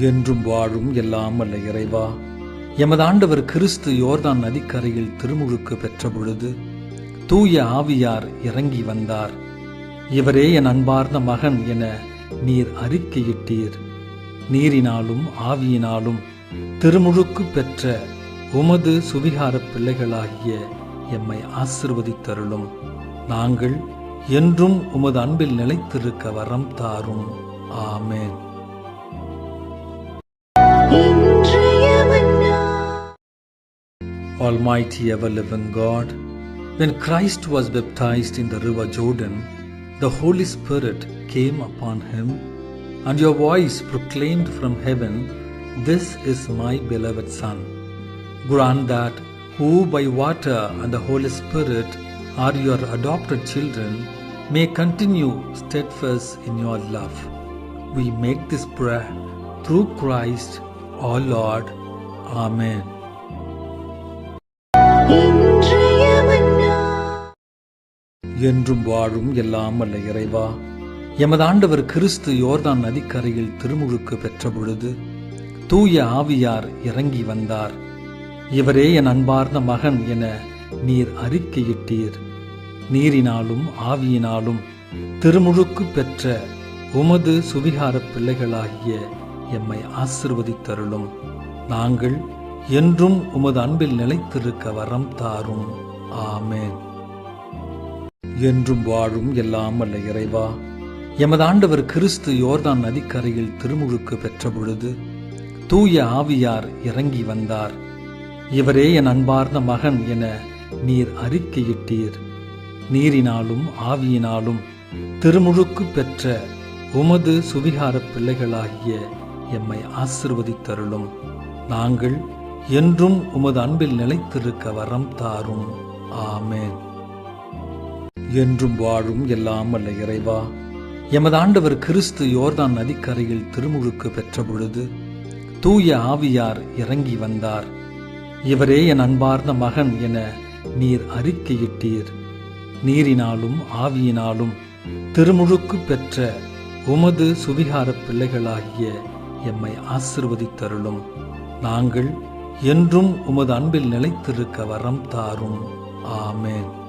என்றும் வாழும் எல்லாம் அல்ல இறைவா. எமது ஆண்டவர் கிறிஸ்து யோர்தான் நதிக்கரையில் திருமுழுக்கு பெற்ற பொழுது தூய ஆவியார் இறங்கி வந்தார். இவரே என் அன்பார்ந்த மகன் என நீர் அறிக்கையிட்டீர். நீரினாலும் ஆவியினாலும் திருமுழுக்கு பெற்ற உமது சுவிகார பிள்ளைகளாகிய எம்மை ஆசிர்வதித்தருளும். நாங்கள் என்றும் உமது அன்பில் நிலைத்திருக்க வரம் தாரும். ஆமென். Almighty ever living God, when Christ was baptized in the river Jordan, the Holy Spirit came upon him, and your voice proclaimed from heaven, This is my beloved Son. Grant that who by water and the Holy Spirit are your adopted children may continue steadfast in your love. We make this prayer through Christ our Lord. Amen. என்றும் வாழும் எல்லாம் அல்ல இறைவா. எமது ஆண்டவர் கிறிஸ்து யோர்தான் நதிக்கரையில் திருமுழுக்கு பெற்ற பொழுது தூய ஆவியார் இறங்கி வந்தார். இவரே என் அன்பார்ந்த மகன் என நீர் அறிக்கையிட்டீர். நீரினாலும் ஆவியினாலும் திருமுழுக்கு பெற்ற உமது சுவிகார பிள்ளைகளாகிய எம்மை ஆசிர்வதித்தருளும். நாங்கள் என்றும் உமது அன்பில் நிலைத்திருக்க வரம் தாரும். ஆமேன். என்றும் வாழும் எல்லாம் அல்ல இறைவா. எமது ஆண்டவர் கிறிஸ்து யோர்தான் நதிக்கரையில் திருமுழுக்கு பெற்ற பொழுது தூய ஆவியார் இறங்கி வந்தார். இவரே என் அன்பார்ந்த மகன் என நீர் அறிக்கையிட்டீர். நீரினாலும் ஆவியினாலும் திருமுழுக்கு பெற்ற உமது சுவிகார பிள்ளைகளாகிய எம்மை ஆசிர்வதித்தருளும். நாங்கள் என்றும் உமது அன்பில் நிலைத்திருக்க வரம் தாரும். ஆமேன். என்றும் வாழும் எல்லாம் அல்ல இறைவா. எமது ஆண்டவர் கிறிஸ்து யோர்தான் நதிக்கரையில் திருமுழுக்கு பெற்ற பொழுது தூய ஆவியார் இறங்கி வந்தார். இவரே என் அன்பார்ந்த மகன் என நீர் அறிக்கையிட்டீர். நீரினாலும் ஆவியினாலும் திருமுழுக்கு பெற்ற உமது சுவிகார பிள்ளைகளாகிய எம்மை ஆசிர்வதித்தருளும். நாங்கள் என்றும் உமது அன்பில் நிலைத்திருக்க வரம் தாரும். ஆமேன்.